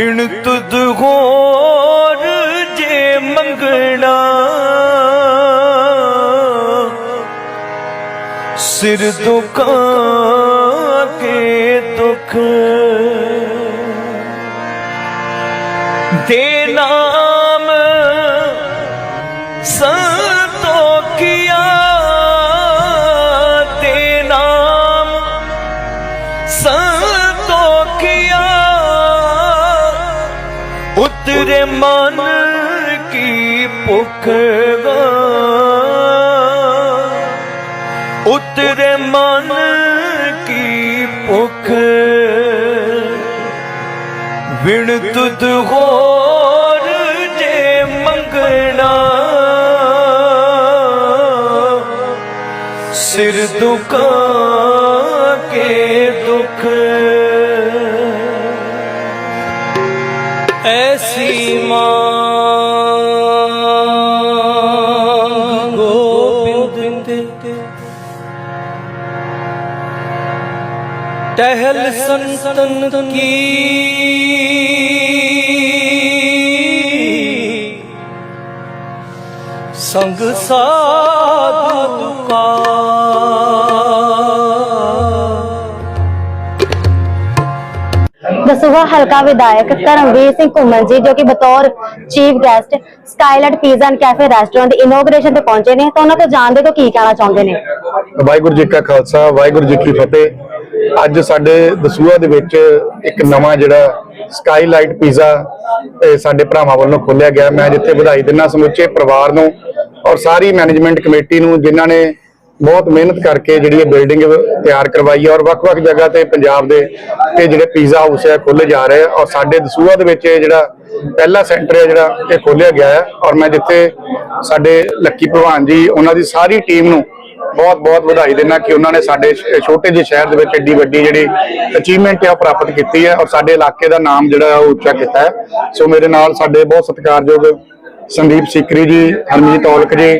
ਵਿਣ ਤੁਧ ਹੋਰ ਜੇ ਮੰਗਣਾ। ਸਿਰ ਦੁਖਾਂ ਕੇ ਦੁੱਖ ਉਤਰੇ ਮਨ ਕੀ ਭੁੱਖ ਗਾ ਉਤਰੇ ਮਨ ਕੀ ਭੁੱਖ? ਵਿਣ ਤੁਧ ਹੋਰ ਜੇ ਮੰਗਣਾ। ਸਿਰ ਦੁਖਾਂ ਕੇ ਦੁੱਖ। ਐਸੀ ਮਾਂ ਗੋਬਿੰਦ ਟਹਿਲ ਸੰਤਨ ਕੀ ਸੰਗ ਸਾਧੂ ਕਾ ਦਸੂਹਾ ਹਲਕਾ ਵਿਧਾਇਕ ਧਰਮਵੀਰ ਸਿੰਘ ਘੁੰਮਣ ਜੀ, ਜੋ ਕਿ ਬਤੌਰ chief guest Skylight pizza and cafe restaurant the inauguration ਤੇ ਪਹੁੰਚੇ ਨੇ, ਤਾਂ ਉਹਨਾਂ ਤੋਂ ਜਾਣਦੇ ਤੋਂ ਕੀ ਕਹਿਣਾ ਚਾਹੁੰਦੇ ਨੇ? ਵਾਹਿਗੁਰੂ ਜੀ ਕਾ ਖਾਲਸਾ, ਵਾਹਿਗੁਰੂ ਜੀ ਕੀ ਫਤਿਹ। ਅੱਜ ਸਾਡੇ ਦਸੂਹਾ ਦੇ ਵਿੱਚ ਇੱਕ ਨਵਾਂ ਜਿਹੜਾ ਸਕਾਈਲਾਈਟ ਪੀਜ਼ਾ ਸਾਡੇ ਭਰਾਵਾਂ ਵੱਲੋਂ ਖੋਲਿਆ ਗਿਆ। ਮੈਂ ਜਿੱਥੇ ਵਧਾਈ ਦਿੰਦਾ ਸਮੁੱਚੇ ਪਰਿਵਾਰ ਨੂੰ ਔਰ ਸਾਰੀ ਮੈਨੇਜਮੈਂਟ ਕਮੇਟੀ ਨੂੰ, ਜਿਨ੍ਹਾਂ ਨੇ ਬਹੁਤ ਮਿਹਨਤ ਕਰਕੇ ਜਿਹੜੀ ਇਹ ਬਿਲਡਿੰਗ ਤਿਆਰ ਕਰਵਾਈ ਹੈ ਔਰ ਵੱਖ-ਵੱਖ ਜਗ੍ਹਾ ਤੇ ਪੰਜਾਬ ਦੇ ਇਹ ਜਿਹੜੇ ਪੀਜ਼ਾ ਹਾਊਸ ਹੈ ਖੋਲੇ ਜਾ ਰਹੇ ਆ ਔਰ ਸਾਡੇ ਦਸੂਹਾ ਦੇ ਵਿੱਚ ਇਹ ਜਿਹੜਾ ਪਹਿਲਾ ਸੈਂਟਰ ਹੈ ਜਿਹੜਾ ਇਹ ਖੋਲਿਆ ਗਿਆ ਹੈ ਔਰ ਮੈਂ ਜਿੱਥੇ ਸਾਡੇ ਲੱਕੀ ਭਲਵਾਨ ਜੀ, ਉਹਨਾਂ ਦੀ ਸਾਰੀ ਟੀਮ ਨੂੰ ਬਹੁਤ ਬਹੁਤ ਵਧਾਈ ਦੇਣਾ ਕਿ ਉਹਨਾਂ ਨੇ ਸਾਡੇ ਛੋਟੇ ਜਿਹੇ ਸ਼ਹਿਰ ਦੇ ਵਿੱਚ ਏਡੀ ਵੱਡੀ ਜਿਹੜੀ ਅਚੀਵਮੈਂਟ ਹੈ ਉਹ ਪ੍ਰਾਪਤ ਕੀਤੀ ਹੈ ਔਰ ਸਾਡੇ ਇਲਾਕੇ ਦਾ ਨਾਮ ਜਿਹੜਾ ਉਹ ਉੱਚਾ ਕੀਤਾ ਹੈ। ਸੋ ਮੇਰੇ ਨਾਲ ਸਾਡੇ ਬਹੁਤ ਸਤਿਕਾਰਯੋਗ ਸੰਦੀਪ ਸਿਕਰੀ ਜੀ, ਹਰਮੀਤ ਔਲਖ ਜੀ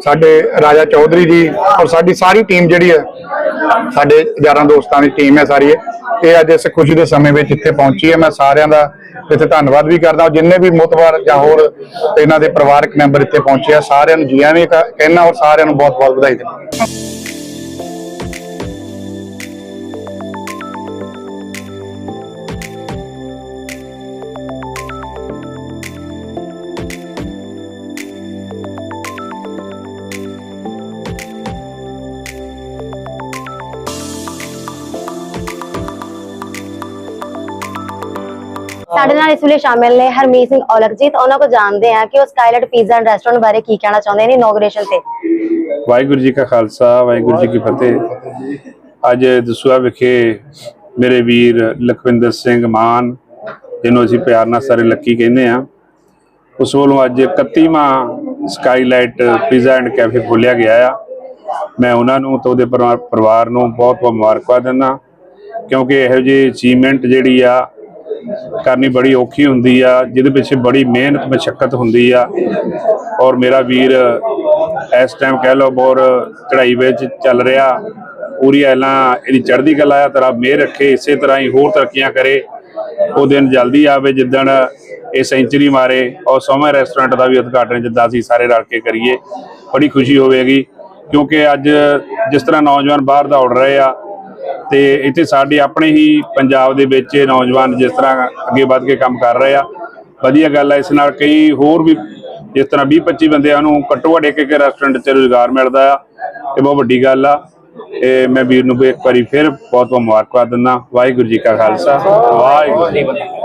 ਸਾਡੇ ਰਾਜਾ ਚੌਧਰੀ ਜੀ ਔਰ ਸਾਡੀ ਸਾਰੀ ਟੀਮ ਜਿਹੜੀ ਹੈ, ਸਾਡੇ ਯਾਰਾਂ ਦੋਸਤਾਂ ਦੀ ਟੀਮ ਹੈ ਸਾਰੀ ਇਹ। ਅੱਜ ਇਸ ਖੁਸ਼ੀ ਦੇ ਸਮੇਂ ਵਿੱਚ ਇੱਥੇ ਪਹੁੰਚੀ ਹੈ ਮੈਂ ਸਾਰਿਆਂ ਦਾ ਇੱਥੇ ਧੰਨਵਾਦ ਵੀ ਕਰਦਾ ਜਿੰਨੇ ਵੀ ਮੁਤਬਰ ਜਾਂ ਹੋਰ ਇਹਨਾਂ ਦੇ ਪਰਿਵਾਰਕ ਮੈਂਬਰ ਇੱਥੇ ਪਹੁੰਚੇ ਆ, ਸਾਰਿਆਂ ਨੂੰ ਜੀਆਂ ਵੀ ਕ- ਕਹਿਣਾ ਔਰ ਸਾਰਿਆਂ ਨੂੰ ਬਹੁਤ ਬਹੁਤ ਵਧਾਈ ਦਿੰਦਾ ਸਾਡੇ ਨਾਲ ਇਸ ਵੇਲੇ ਸ਼ਾਮਿਲ ਨੇ ਹਰਮੀਤ ਸਿੰਘ ਔਲਖ ਜੀ ਉਹਨਾਂ ਕੋਲ ਜਾਣਦੇ ਆ ਕਿ ਉਹ ਸਕਾਈਲਾਈਟ ਪੀਜ਼ਾ ਐਂਡ ਰੈਸਟੋਰੈਂਟ ਬਾਰੇ ਕੀ ਕਹਿਣਾ ਚਾਹੁੰਦੇ ਨੇ ਇਨੋਗ੍ਰੇਸ਼ਨ ਤੇ। ਵਾਹਿਗੁਰੂ ਜੀ ਕਾ ਖਾਲਸਾ, ਵਾਹਿਗੁਰੂ ਜੀ ਕੀ ਫਤਿਹ। ਅੱਜ ਦਸੂਆ ਵਿਖੇ ਮੇਰੇ ਵੀਰ ਲਖਵਿੰਦਰ ਸਿੰਘ ਮਾਨ, ਜਿਹਨੂੰ ਅਸੀਂ ਪਿਆਰ ਨਾਲ ਸਾਰੇ ਲੱਕੀ ਕਹਿੰਦੇ ਆ ਉਸ ਵੱਲੋਂ ਅੱਜ 31ਵਾਂ ਸਕਾਈਲਾਈਟ ਪੀਜ਼ਾ ਐਂਡ ਕੈਫੇ ਖੋਲਿਆ ਗਿਆ ਆ। ਮੈਂ ਉਹਨਾਂ ਨੂੰ ਤੇ ਉਹਦੇ ਪਰਿਵਾਰ ਪਰਿਵਾਰ ਨੂੰ ਬਹੁਤ ਬਹੁਤ ਮੁਬਾਰਕਬਾਦ ਦਿੰਦਾ, ਕਿਉਂਕਿ ਇਹੋ ਜਿਹੀ ਅਚੀਵਮੈਂਟ ਜਿਹੜੀ ਆ ਕਰਨੀ ਬੜੀ ਔਖੀ ਹੁੰਦੀ ਆ, ਜਿਹਦੇ ਪਿੱਛੇ ਬੜੀ ਮਿਹਨਤ, ਮਸ਼ੱਕਤ ਹੁੰਦੀ ਆ। ਔਰ ਮੇਰਾ ਵੀਰ ਇਸ ਟਾਈਮ ਕਹਿ ਲਓ ਬੋਰ ਚੜ੍ਹਾਈ ਵਿੱਚ ਚੱਲ ਰਿਹਾ, ਪੂਰੀ ਐਲਾਂ ਇਹਦੀ ਚੜ੍ਹਦੀ ਕਲਾ ਆ, ਤਰਾ ਮਿਹਰ ਰੱਖੇ, ਇਸੇ ਤਰ੍ਹਾਂ ਹੀ ਹੋਰ ਤਰੱਕੀਆਂ ਕਰੇ। ਉਹ ਦਿਨ ਜਲਦੀ ਆਵੇ ਜਿੱਦਣ ਇਹ ਸੈਂਚਰੀ ਮਾਰੇ, ਔਰ ਸੋਮਾ ਰੈਸਟੋਰੈਂਟ ਦਾ ਵੀ ਉਦਘਾਟਨ ਜਿੱਦਾਂ ਅਸੀਂ ਸਾਰੇ ਰਲ ਕੇ ਕਰੀਏ, ਬੜੀ ਖੁਸ਼ੀ ਹੋਵੇਗੀ। ਕਿਉਂਕਿ ਅੱਜ ਜਿਸ ਤਰ੍ਹਾਂ ਨੌਜਵਾਨ ਬਾਹਰ ਦੌੜ ਰਹੇ ਆ ਤੇ ਇੱਥੇ ਸਾਡੇ ਆਪਣੇ ਹੀ ਪੰਜਾਬ ਦੇ ਵਿੱਚ ਨੌਜਵਾਨ ਜਿਸ ਤਰ੍ਹਾਂ ਅੱਗੇ ਵੱਧ ਕੇ ਕੰਮ ਕਰ ਰਹੇ ਆ, ਵਧੀਆ ਗੱਲ ਹੈ ਇਸ ਨਾਲ ਕਈ ਹੋਰ ਵੀ ਜਿਸ ਤਰ੍ਹਾਂ 20 25 ਬੰਦਿਆਂ ਨੂੰ ਘੱਟੋ ਘੱਟ ਇੱਕ ਇੱਕ ਰੈਸਟੋਰੈਂਟ 'ਚ ਰੁਜ਼ਗਾਰ ਮਿਲਦਾ ਆ, ਇਹ ਬਹੁਤ ਵੱਡੀ ਗੱਲ ਆ ਇਹ ਮੈਂ ਵੀਰ ਨੂੰ ਇੱਕ ਵਾਰੀ ਫਿਰ ਬਹੁਤ ਬਹੁਤ ਮੁਬਾਰਕਬਾਦ ਦਿੰਦਾ, ਵਾਹਿਗੁਰੂ ਜੀ ਕਾ ਖਾਲਸਾ, ਵਾਹਿਗੁਰੂ ਜੀ ਕੀ ਫਤਿਹ।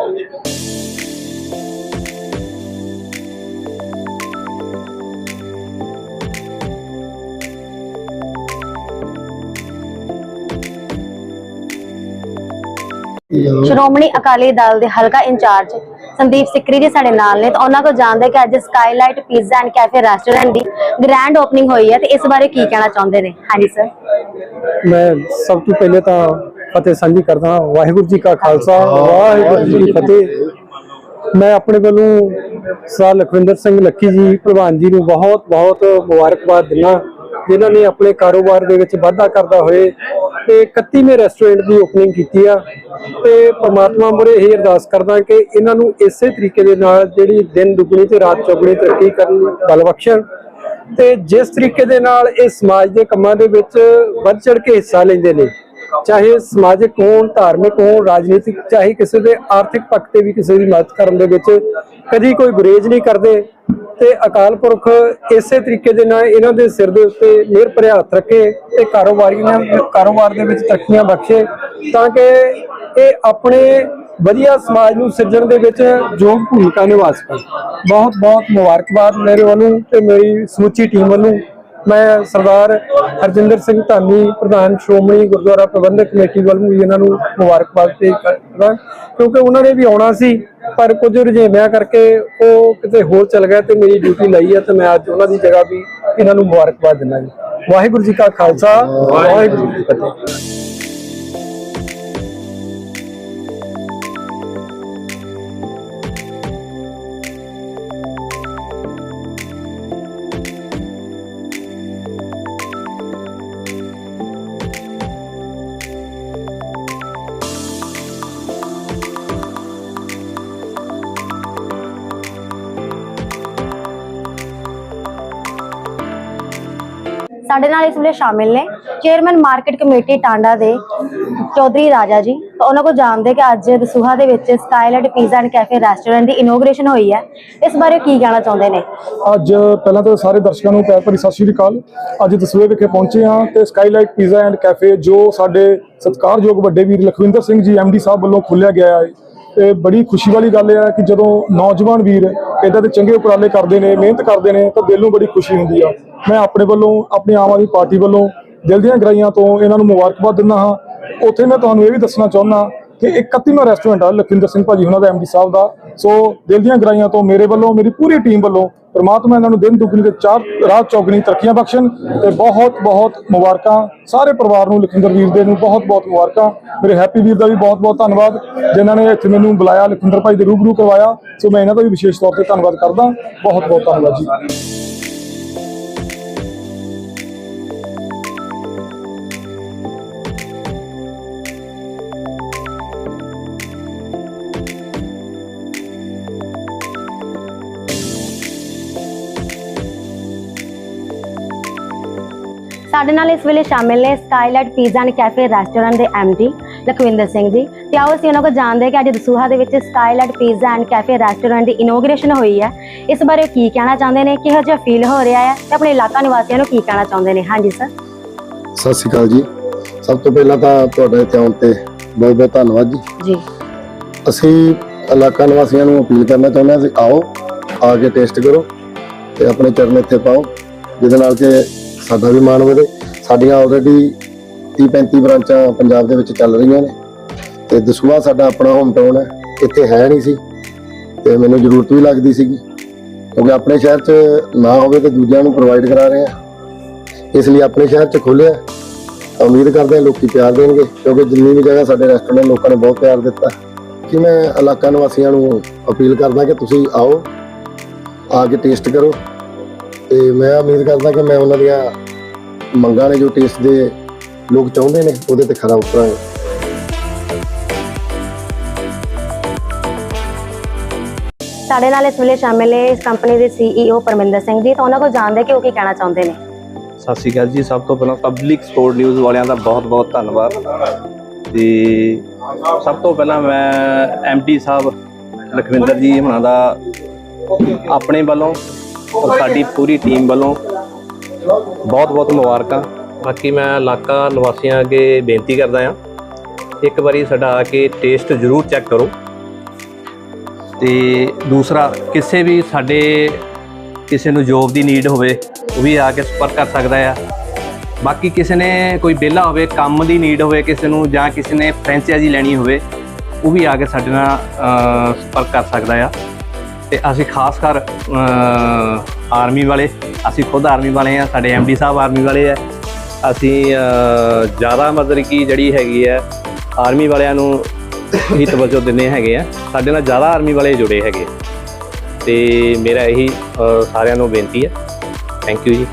ਸ਼੍ਰੋਮਣੀ ਅਕਾਲੀ ਦਲ ਦੇ ਹਲਕਾ ਇੰਚਾਰਜ ਸੰਦੀਪ ਸਿਕਰੀ ਜੀ ਸਾਡੇ ਨਾਲ ਨੇ ਤਾਂ ਉਹਨਾਂ ਕੋਲ ਜਾਣਦੇ ਕਿ ਅੱਜ Skylight pizza and cafe restaurant the grand opening ਹੋਈ ਹੈ ਤੇ ਇਸ ਬਾਰੇ ਕੀ ਕਹਿਣਾ ਚਾਹੁੰਦੇ ਨੇ? ਹਾਂਜੀ ਸਰ ਮੈਂ ਸਭ ਤੋਂ ਪਹਿਲੇ ਤਾਂ ਫਤਿਹ ਸਾਂਝੀ ਕਰਦਾ ਹਾਂ। ਵਾਹਿਗੁਰੂ ਜੀ ਕਾ ਖਾਲਸਾ ਵਾਹਿਗੁਰੂ ਜੀ ਕੀ ਫਤਿਹ। ਮੈਂ ਆਪਣੇ ਵੱਲੋਂ ਸਰ ਲਖਵਿੰਦਰ ਸਿੰਘ ਲੱਕੀ ਜੀ ਭਲਵਾਨ ਜੀ ਨੂੰ ਬਹੁਤ ਬਹੁਤ ਮੁਬਾਰਕਬਾਦ ਦਿੰਦਾ ਜਿਨ੍ਹਾਂ ਨੇ ਆਪਣੇ ਕਾਰੋਬਾਰ ਦੇ ਵਿੱਚ ਵਾਧਾ ਕਰਦਾ ਹੋਏ ਤੇ 31ਵੇਂ ਰੈਸਟੋਰੈਂਟ ਦੀ ਓਪਨਿੰਗ ਕੀਤੀ ਆ ਤੇ ਪਰਮਾਤਮਾ ਮੁਰੇ ਇਹ ਅਰਦਾਸ ਕਰਦਾ ਕਿ ਇਹਨਾਂ ਨੂੰ ਇਸੇ ਤਰੀਕੇ ਦੇ ਨਾਲ ਜਿਹੜੀ ਦਿਨ ਦੁਗਣੀ ਤੇ ਰਾਤ ਚੌਗਣੀ ਤਰੱਕੀ ਕਰਨ ਬਲ ਬਖਸ਼ਣ ਤੇ ਜਿਸ ਤਰੀਕੇ ਦੇ ਨਾਲ ਇਹ ਸਮਾਜ ਦੇ ਕੰਮਾਂ ਦੇ ਵਿੱਚ ਵੱਧ ਚੜ ਕੇ ਹਿੱਸਾ ਲੈਂਦੇ ਨੇ, ਚਾਹੇ ਸਮਾਜਿਕ ਹੋਣ, ਧਾਰਮਿਕ ਹੋਣ, ਰਾਜਨੀਤਿਕ, ਚਾਹੇ ਕਿਸੇ ਦੇ ਆਰਥਿਕ ਪੱਖ ਤੇ ਵੀ ਕਿਸੇ ਦੀ ਮਦਦ ਕਰਨ ਦੇ ਵਿੱਚ ਕਦੀ ਕੋਈ ਗੁਰੇਜ਼ ਨਹੀਂ ਕਰਦੇ ਤੇ ਅਕਾਲ ਪੁਰਖ ਇਸੇ ਤਰੀਕੇ ਦੇ ਨਾਲ ਇਹਨਾਂ ਦੇ ਸਿਰ ਦੇ ਉੱਤੇ ਮਿਹਰ ਭਰਿਆ ਹੱਥ ਰੱਖੇ ਤੇ ਕਾਰੋਬਾਰੀਆਂ, ਕਾਰੋਬਾਰ ਦੇ ਵਿੱਚ ਤਰੱਕੀਆਂ ਬਖਸ਼ੇ ਤਾਂ ਕਿ ਇਹ ਆਪਣੇ ਵਧੀਆ ਸਮਾਜ ਨੂੰ ਸਿਰਜਣ ਦੇ ਵਿੱਚ ਯੋਗ ਭੂਮਿਕਾ ਨਿਭਾ ਸਕਣ। ਬਹੁਤ ਬਹੁਤ ਮੁਬਾਰਕਬਾਦ ਮੇਰੇ ਵੱਲੋਂ ਤੇ ਮੇਰੀ ਸਮੁੱਚੀ ਟੀਮ ਵੱਲੋਂ। ਮੈਂ ਸਰਦਾਰ ਹਰਜਿੰਦਰ ਸਿੰਘ ਧਾਮੀ, ਪ੍ਰਧਾਨ ਸ਼੍ਰੋਮਣੀ ਗੁਰਦੁਆਰਾ ਪ੍ਰਬੰਧਕ ਕਮੇਟੀ ਵੱਲੋਂ ਵੀ ਇਹਨਾਂ ਨੂੰ ਮੁਬਾਰਕਬਾਦ ਤੇ ਕਰਦਾ। ਕਿਉਂਕਿ ਉਹਨਾਂ ਨੇ ਵੀ ਆਉਣਾ ਸੀ, ਪਰ ਕੁਝ ਰੁਝੇਵਿਆਂ ਕਰਕੇ ਉਹ ਕਿਤੇ ਹੋਰ ਚਲ ਗਿਆ ਤੇ ਮੇਰੀ ਡਿਊਟੀ ਲਈ ਹੈ ਤੇ ਮੈਂ ਅੱਜ ਉਹਨਾਂ ਦੀ ਜਗ੍ਹਾ ਵੀ ਇਹਨਾਂ ਨੂੰ ਮੁਬਾਰਕਬਾਦ ਦਿੰਦਾ ਜੀ। ਵਾਹਿਗੁਰੂ ਜੀ ਕਾ ਖਾਲਸਾ, ਵਾਹਿਗੁਰੂ ਜੀ ਕੀ ਫਤਿਹ। ਸਾਡੇ ਨਾਲ ਇਸ ਵੇਲੇ ਸ਼ਾਮਿਲ ਨੇ ਚੇਅਰਮੈਨ ਮਾਰਕੀਟ ਕਮੇਟੀ ਟਾਂਡਾ ਦੇ ਚੌਧਰੀ ਰਾਜਾ ਜੀ। ਤਾਂ ਉਹਨਾਂ ਕੋਲ ਜਾਣਦੇ ਕਿ ਅੱਜ ਦਸੂਹਾ ਦੇ ਵਿੱਚ Skylight pizza and cafe restaurant the inauguration ਹੋਈ ਹੈ। ਇਸ ਬਾਰੇ ਕੀ ਕਹਿਣਾ ਚਾਹੁੰਦੇ ਨੇ? ਅੱਜ ਪਹਿਲਾਂ ਤਾਂ ਸਾਰੇ ਦਰਸ਼ਕਾਂ ਨੂੰ ਪਿਆਰ ਭਰੀ ਸਤਿ ਸ਼੍ਰੀ ਅਕਾਲ। ਅੱਜ ਦਸੂਹੇ ਵਿਖੇ ਪਹੁੰਚੇ ਹਾਂ ਤੇ ਸਕਾਈਲਾਈਟ ਪੀਜ਼ਾ ਐਂਡ ਕੈਫੇ ਜੋ ਸਾਡੇ ਸਤਿਕਾਰਯੋਗ ਵੱਡੇ ਵੀਰ ਲਖਵਿੰਦਰ ਸਿੰਘ ਜੀ ਐਮਡੀ ਸਾਹਿਬ ਵੱਲੋਂ ਖੋਲ੍ਹਿਆ ਗਿਆ ਹੈ। ਤੇ ਬੜੀ ਖੁਸ਼ੀ ਵਾਲੀ ਗੱਲ ਇਹ ਹੈ ਕਿ ਜਦੋਂ ਨੌਜਵਾਨ ਵੀਰ ਇਦਾਂ ਦੇ ਚੰਗੇ ਉਪਰਾਲੇ ਕਰਦੇ ਨੇ, ਮਿਹਨਤ ਕਰਦੇ ਨੇ ਤਾਂ ਦਿਲ ਨੂੰ ਬੜੀ ਖੁਸ਼ੀ ਹੁੰਦੀ ਆ। ਮੈਂ ਆਪਣੇ ਵੱਲੋਂ, ਆਪਣੀ ਆਮ ਆਦਮੀ ਪਾਰਟੀ ਵੱਲੋਂ ਦਿਲ ਦੀਆਂ ਗਰਾਈਆਂ ਤੋਂ ਇਹਨਾਂ ਨੂੰ ਮੁਬਾਰਕਬਾਦ ਦਿੰਦਾ ਹਾਂ। ਉੱਥੇ ਮੈਂ ਤੁਹਾਨੂੰ ਇਹ ਵੀ ਦੱਸਣਾ ਚਾਹੁੰਦਾ ਕਿ 31ਵਾਂ ਰੈਸਟੋਰੈਂਟ ਆ ਲਖਿੰਦਰ ਸਿੰਘ ਭਾਜੀ ਉਹਨਾਂ ਦਾ ਐਮਡੀ ਸਾਹਿਬ ਦਾ। ਸੋ ਦਿਲ ਦੀਆਂ ਗਰਾਈਆਂ ਤੋਂ ਮੇਰੇ ਵੱਲੋਂ, ਮੇਰੀ ਪੂਰੀ ਟੀਮ ਵੱਲੋਂ ਪਰਮਾਤਮਾ ਇਹਨਾਂ ਨੂੰ ਦਿਨ ਦੁਗਣੀ ਤੇ ਚਾਰ, ਰਾਤ ਚੌਗਣੀ ਤਰੱਕੀਆਂ ਬਖਸ਼ਣ ਤੇ ਬਹੁਤ ਬਹੁਤ ਮੁਬਾਰਕਾਂ। ਸਾਰੇ ਪਰਿਵਾਰ ਨੂੰ ਲਖਿੰਦਰ ਵੀਰ ਦੇ ਨੂੰ ਬਹੁਤ ਬਹੁਤ ਮੁਬਾਰਕਾਂ। ਮੇਰੇ ਹੈਪੀ ਵੀਰ ਦਾ ਵੀ ਬਹੁਤ ਬਹੁਤ ਧੰਨਵਾਦ, ਜਿਨ੍ਹਾਂ ਨੇ ਇੱਥੇ ਮੈਨੂੰ ਬੁਲਾਇਆ ਲਖਿੰਦਰ ਭਾਈ ਦੇ ਰੂਬਰੂ ਕਰਵਾਇਆ। ਸੋ ਮੈਂ ਇਹਨਾਂ ਦਾ ਵੀ ਵਿਸ਼ੇਸ਼ ਤੌਰ ਤੇ ਧੰਨਵਾਦ ਕਰਦਾ। ਬਹੁਤ ਬਹੁਤ ਧੰਨਵਾਦ ਜੀ। ਸਾਡੇ ਨਾਲ ਇਸ ਵੇਲੇ ਸ਼ਾਮਿਲ ਨੇ Skylight pizza and cafe restaurant ਦੇ ਐਮਡੀ ਲਖਵਿੰਦਰ ਸਿੰਘ ਜੀ। ਤੇ ਆਓ ਅਸੀਂ ਉਹਨਾਂ ਕੋਲ ਜਾਣਦੇ ਹਾਂ ਕਿ ਅੱਜ ਦਸੂਹਾ ਦੇ ਵਿੱਚ Skylight pizza and cafe restaurant the inauguration ਹੋਈ ਹੈ। ਇਸ ਬਾਰੇ ਕੀ ਕਹਿਣਾ ਚਾਹੁੰਦੇ ਨੇ ਕਿਹੋ ਜਿਹਾ ਫੀਲ ਹੋ ਰਿਹਾ ਹੈ ਤੇ ਆਪਣੇ ਇਲਾਕਾ ਨਿਵਾਸੀਆਂ ਨੂੰ ਕੀ ਕਹਿਣਾ ਚਾਹੁੰਦੇ ਨੇ? ਹਾਂਜੀ ਸਰ ਸਤਿ ਸ਼੍ਰੀ ਅਕਾਲ ਜੀ। ਸਭ ਤੋਂ ਪਹਿਲਾਂ ਤਾਂ ਤੁਹਾਡੇ ਇੱਥੇ ਆਉਣ ਤੇ ਬਹੁਤ ਬਹੁਤ ਧੰਨਵਾਦ ਜੀ। ਜੀ। ਅਸੀਂ ਇਲਾਕਾ ਨਿਵਾਸੀਆਂ ਨੂੰ ਅਪੀਲ ਕਰਨਾ ਚਾਹੁੰਦੇ ਹਾਂ ਕਿ ਆਓ ਆ ਕੇ ਟੇਸਟ ਕਰੋ ਤੇ ਆਪਣੇ ਚਰਨ ਇੱਥੇ ਪਾਓ ਜਿਹਦੇ ਨਾਲ ਕਿ ਸਾਡਾ ਵੀ ਮਾਣ ਵਧੇ। ਸਾਡੀਆਂ ਆਲਰੇਡੀ 30 35 ਬ੍ਰਾਂਚਾਂ ਪੰਜਾਬ ਦੇ ਵਿੱਚ ਚੱਲ ਰਹੀਆਂ ਨੇ। ਤੇ ਦਸੂਹਾ ਸਾਡਾ ਆਪਣਾ ਹੋਮ ਟਾਊਨ ਹੈ। ਇੱਥੇ ਹੈ ਨਹੀਂ ਸੀ। ਤੇ ਮੈਨੂੰ ਜ਼ਰੂਰਤ ਵੀ ਲੱਗਦੀ ਸੀਗੀ। ਕਿਉਂਕਿ ਆਪਣੇ ਸ਼ਹਿਰ 'ਚ ਨਾ ਹੋਵੇ ਤੇ ਦੂਜਿਆਂ ਨੂੰ ਪ੍ਰੋਵਾਈਡ ਕਰਾ ਰਹੇ। ਹਾਂ ਇਸ ਲਈ ਆਪਣੇ ਸ਼ਹਿਰ 'ਚ ਖੋਲ੍ਹਿਆ ਉਮੀਦ ਕਰਦੇ ਹਾਂ ਲੋਕੀ ਪਿਆਰ ਦੇਣਗੇ। ਕਿਉਂਕਿ ਜਿੰਨੀ ਵੀ ਜਗ੍ਹਾ ਸਾਡੇ ਰੈਸਟੋਰੈਂਟ ਲੋਕਾਂ ਨੇ ਬਹੁਤ ਪਿਆਰ ਦਿੱਤਾ। ਕਿ ਮੈਂ ਇਲਾਕਾ ਨਿਵਾਸੀਆਂ ਨੂੰ ਅਪੀਲ ਕਰਦਾ ਕਿ ਤੁਸੀਂ ਆਓ, ਆ ਕੇ ਟੇਸਟ ਕਰੋ। ਤੇ ਮੈਂ ਉਮੀਦ ਕਰਦਾ ਕਿ ਮੈਂ ਉਹਨਾਂ ਦੀਆਂ ਮੰਗਾਂ ਨੇ ਜੋ ਟੇਸਟ ਦੇ ਲੋਕ ਚਾਹੁੰਦੇ ਨੇ ਉਹਦੇ ਤੇ ਖਰਾ ਉਤਰਾਂਗੇ। ਸਾਡੇ ਨਾਲ ਇਸ ਵੇਲੇ ਸ਼ਾਮਿਲ ਨੇ ਇਸ ਕੰਪਨੀ ਦੇ ਸੀਈਓ ਪਰਮਿੰਦਰ ਸਿੰਘ ਜੀ ਤਾਂ ਉਹਨਾਂ ਕੋਲ ਜਾਣਦੇ ਕਿ ਉਹ ਕੀ ਕਹਿਣਾ ਚਾਹੁੰਦੇ ਨੇ? ਸਤਿ ਸ਼੍ਰੀ ਅਕਾਲ ਜੀ ਸਭ ਤੋਂ ਪਹਿਲਾਂ ਪਬਲਿਕ ਸਪੋਰਟ ਨਿਊਜ਼ ਵਾਲਿਆਂ ਦਾ ਬਹੁਤ-ਬਹੁਤ ਧੰਨਵਾਦ। ਤੇ ਸਭ ਤੋਂ ਪਹਿਲਾਂ ਮੈਂ ਐਮਟੀ ਸਾਹਿਬ ਲਖਵਿੰਦਰ ਜੀ ਹੁਣਾਂ ਦਾ ਆਪਣੇ ਵੱਲੋਂ ਔਰ ਸਾਡੀ ਪੂਰੀ ਟੀਮ ਵੱਲੋਂ ਬਹੁਤ-ਬਹੁਤ ਮੁਬਾਰਕਾਂ। ਬਾਕੀ ਮੈਂ ਇਲਾਕਾ ਨਿਵਾਸੀਆਂ ਅੱਗੇ ਬੇਨਤੀ ਕਰਦਾ ਹਾਂ, ਇੱਕ ਵਾਰੀ ਸਾਡਾ ਆ ਕੇ ਟੇਸਟ ਜ਼ਰੂਰ ਚੈੱਕ ਕਰੋ। ਤੇ ਦੂਸਰਾ, ਕਿਸੇ ਵੀ ਸਾਡੇ ਕਿਸੇ ਨੂੰ ਜੋਬ ਦੀ ਨੀਡ ਹੋਵੇ, ਉਹ ਵੀ ਆ ਕੇ ਸੰਪਰਕ ਕਰ ਸਕਦਾ ਆ। ਬਾਕੀ ਕਿਸੇ ਨੇ ਕੋਈ ਵਿਹਲਾ ਹੋਵੇ, ਕੰਮ ਦੀ ਨੀਡ ਹੋਵੇ ਕਿਸੇ ਨੂੰ, ਜਾਂ ਕਿਸੇ ਨੇ ਫਰੈਂਚਾਈਜ਼ੀ ਲੈਣੀ ਹੋਵੇ, ਉਹ ਵੀ ਆ ਕੇ ਸਾਡੇ ਨਾਲ ਸੰਪਰਕ ਕਰ ਸਕਦਾ ਆ। ਤੇ ਅਸੀਂ ਖਾਸ ਕਰ ਆਰਮੀ ਵਾਲੇ ਅਸੀਂ ਖੁਦ ਆਰਮੀ ਵਾਲੇ ਆ ਸਾਡੇ ਐਮਡੀ ਸਾਹਿਬ ਆਰਮੀ ਵਾਲੇ ਆ ਅਸੀਂ ਜ਼ਿਆਦਾ ਮਤਲਬ ਕਿ ਜਿਹੜੀ ਹੈਗੀ ਆ ਆਰਮੀ ਵਾਲਿਆਂ ਨੂੰ ਹੀ ਤਵੱਜੋ ਦਿੰਦੇ ਹੈਗੇ ਆ। ਸਾਡੇ ਨਾਲ ਜ਼ਿਆਦਾ ਆਰਮੀ ਵਾਲੇ ਜੁੜੇ ਹੈਗੇ ਤੇ ਮੇਰਾ ਇਹੀ ਸਾਰਿਆਂ ਨੂੰ ਬੇਨਤੀ ਹੈ। ਥੈਂਕ ਯੂ ਜੀ।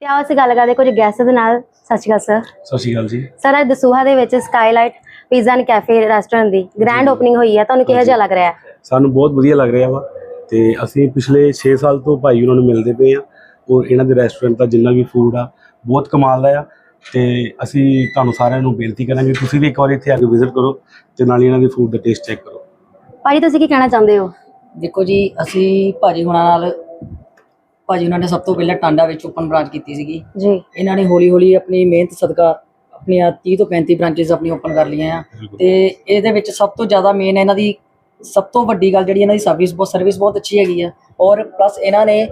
ਤੇ ਆਓ ਅਸੀਂ ਗੱਲ ਕਰਦੇ ਕੁਝ ਗੈਸਟ ਦੇ ਨਾਲ। ਸਤਿ ਸ਼੍ਰੀ ਅਕਾਲ ਸਰ ਸਤਿ ਸ਼੍ਰੀ ਅਕਾਲ ਜੀ। ਸਰ ਅੱਜ ਦਸੂਹਾ ਦੇ ਵਿੱਚ Skylight pizza and cafe restaurant the grand opening ਹੋਈ ਹੈ ਤੁਹਾਨੂੰ ਕਿਹੋ ਜਿਹਾ ਲੱਗ ਰਿਹਾ? ਹੈ ਸਾਨੂੰ ਬਹੁਤ ਵਧੀਆ ਲੱਗ ਰਿਹਾ ਵਾ ਤੇ ਅਸੀਂ ਪਿਛਲੇ 6 ਸਾਲ ਤੋਂ ਭਾਈ ਉਹਨਾਂ ਨੂੰ ਮਿਲਦੇ ਪਏ ਆ ਔਰ ਇਹਨਾਂ ਦੇ ਰੈਸਟੋਰੈਂਟ ਦਾ ਜਿੰਨਾ ਵੀ ਫੂਡ ਆ ਬਹੁਤ ਕਮਾਲ ਦਾ ਆ ਤੇ ਅਸੀਂ ਤੁਹਾਨੂੰ ਸਾਰਿਆਂ ਨੂੰ ਬੇਨਤੀ ਕਰਾਂਗੇ ਤੁਸੀਂ ਵੀ ਇੱਕ ਵਾਰ ਇੱਥੇ ਆ ਕੇ ਵਿਜ਼ਿਟ ਕਰੋ ਤੇ ਨਾਲ ਹੀ ਇਹਨਾਂ ਦੇ ਫੂਡ ਦਾ ਟੇਸਟ ਚੈੱਕ ਕਰੋ। ਭਾਜੀ ਤੁਸੀਂ ਕੀ ਕਹਿਣਾ ਚਾਹੁੰਦੇ ਹੋ? ਦੇਖੋ ਜੀ ਅਸੀਂ ਭਾਜੀ ਹੁਣਾਂ ਨਾਲ ਭਾਜੀ ਹੁਣਾਂ ਨੇ ਸਭ ਤੋਂ ਪਹਿਲਾਂ ਟਾਂਡਾ ਵਿੱਚ ਓਪਨ ਬ੍ਰਾਂਚ ਕੀਤੀ ਸੀਗੀ। ਜੀ। ਇਹਨਾਂ ਨੇ ਹੌਲੀ ਹੌਲੀ ਆਪਣੀ ਮਿਹਨਤ ਸਦਕਾ ਆਪਣੀਆਂ 30 ਤੋਂ 35 ਬ੍ਰਾਂਚਸ ਆਪਣੀ ਓਪਨ ਕਰ ਲਈਆਂ ਆ। ਤੇ ਇਹਦੇ ਵਿੱਚ ਸਭ ਤੋਂ ਜ਼ਿਆਦਾ ਮੇਨ ਇਹਨਾਂ ਦੀ ਸਭ ਤੋਂ ਵੱਡੀ ਗੱਲ ਜਿਹੜੀ ਇਹਨਾਂ ਦੀ ਸਰਵਿਸ ਬਹੁਤ ਸਰਵਿਸ ਬਹੁਤ ਅੱਛੀ ਹੈਗੀ ਆ। ਔਰ ਪਲੱਸ ਇਹਨਾਂ ਨੇ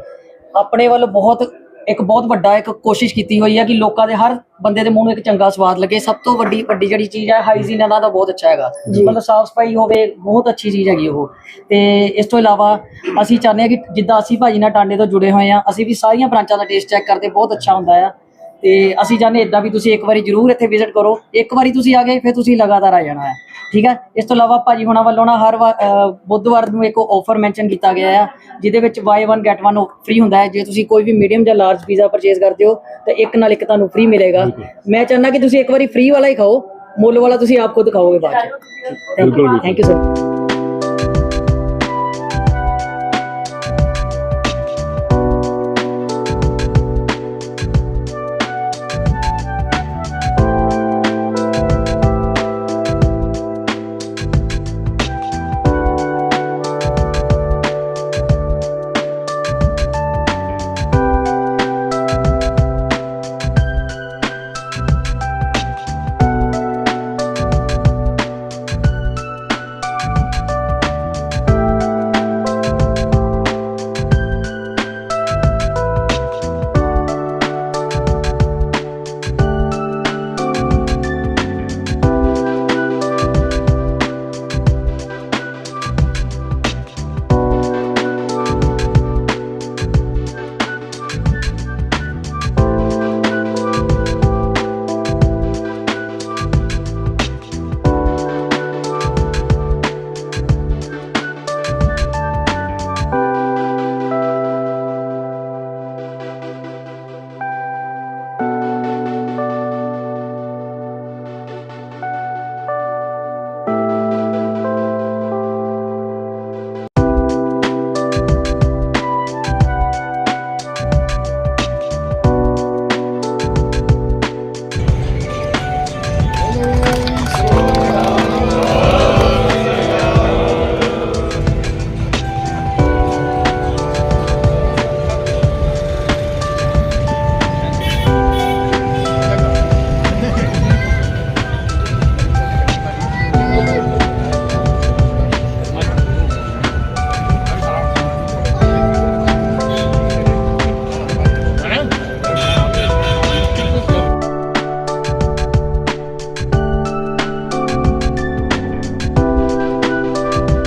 ਆਪਣੇ ਵੱਲ ਬਹੁਤ ਇੱਕ ਬਹੁਤ ਵੱਡਾ ਇੱਕ ਕੋਸ਼ਿਸ਼ ਕੀਤੀ ਹੋਈ ਹੈ ਕਿ ਲੋਕਾਂ ਦੇ ਹਰ ਬੰਦੇ ਦੇ ਮੂੰਹ ਨੂੰ ਇੱਕ ਚੰਗਾ ਸਵਾਦ ਲੱਗੇ। ਸਭ ਤੋਂ ਵੱਡੀ ਵੱਡੀ ਜਿਹੜੀ ਚੀਜ਼ ਹੈ ਹਾਈਜੀਨ ਇਹਨਾਂ ਦਾ ਬਹੁਤ ਅੱਛਾ ਹੈਗਾ। ਮਤਲਬ ਸਾਫ਼ ਸਫ਼ਾਈ ਹੋਵੇ ਬਹੁਤ ਅੱਛੀ ਚੀਜ਼ ਹੈਗੀ ਉਹ। ਤੇ ਇਸ ਤੋਂ ਇਲਾਵਾ ਅਸੀਂ ਚਾਹੁੰਦੇ ਹਾਂ ਕਿ ਜਿੱਦਾਂ ਅਸੀਂ ਭਾਜੀ ਨਾਲ ਟਾਂਡੇ ਤੋਂ ਜੁੜੇ ਹੋਏ ਆ ਅਸੀਂ ਵੀ ਸਾਰੀਆਂ ਬ੍ਰਾਂਚਾਂ ਦਾ ਟੇਸਟ ਚੈੱਕ ਕਰਦੇ ਬਹੁਤ ਅੱਛਾ ਹੁੰਦਾ ਆ। ਤੇ ਅਸੀਂ ਚਾਹੁੰਦੇ ਇਦਾਂ ਵੀ ਤੁਸੀਂ ਇੱਕ ਵਾਰੀ ਜਰੂਰ ਇੱਥੇ ਵਿਜ਼ਿਟ ਕਰੋ। ਇੱਕ ਵਾਰੀ ਤੁਸੀਂ ਆ ਗਏ ਫਿਰ ਤੁਸੀਂ ਲਗਾਤਾਰ ਆ ਜਾਣਾ ਹੈ। ਠੀਕ ਹੈ? ਇਸ ਤੋਂ ਇਲਾਵਾ ਭਾਜੀ ਹੁਣਾਂ ਵੱਲੋਂ ਨਾ ਹਰ ਵਾ- ਅਹ ਬੁੱਧਵਾਰ ਨੂੰ ਇੱਕ ਆਫਰ ਮੈਂਸ਼ਨ ਕੀਤਾ ਗਿਆ ਆ ਜਿਹਦੇ ਵਿੱਚ ਬਾਈ 1 ਗੈਟ 1 ਫ੍ਰੀ ਹੁੰਦਾ ਹੈ। ਜੇ ਤੁਸੀਂ ਕੋਈ ਵੀ ਮੀਡੀਅਮ ਜਾਂ ਲਾਰਜ ਪੀਜ਼ਾ ਪਰਚੇਸ ਕਰਦੇ ਹੋ ਤਾਂ ਇੱਕ ਨਾਲ ਇੱਕ ਤੁਹਾਨੂੰ ਫ੍ਰੀ ਮਿਲੇਗਾ। ਮੈਂ ਚਾਹੁੰਦਾ ਕਿ ਤੁਸੀਂ ਇੱਕ ਵਾਰੀ ਫ੍ਰੀ ਵਾਲਾ ਹੀ ਖਾਓ। ਮੁੱਲ ਵਾਲਾ ਤੁਸੀਂ ਆਪ ਖੁਦ ਖਾਓਗੇ ਬਾਅਦ ਥੈਂਕ ਯੂ ਸਰ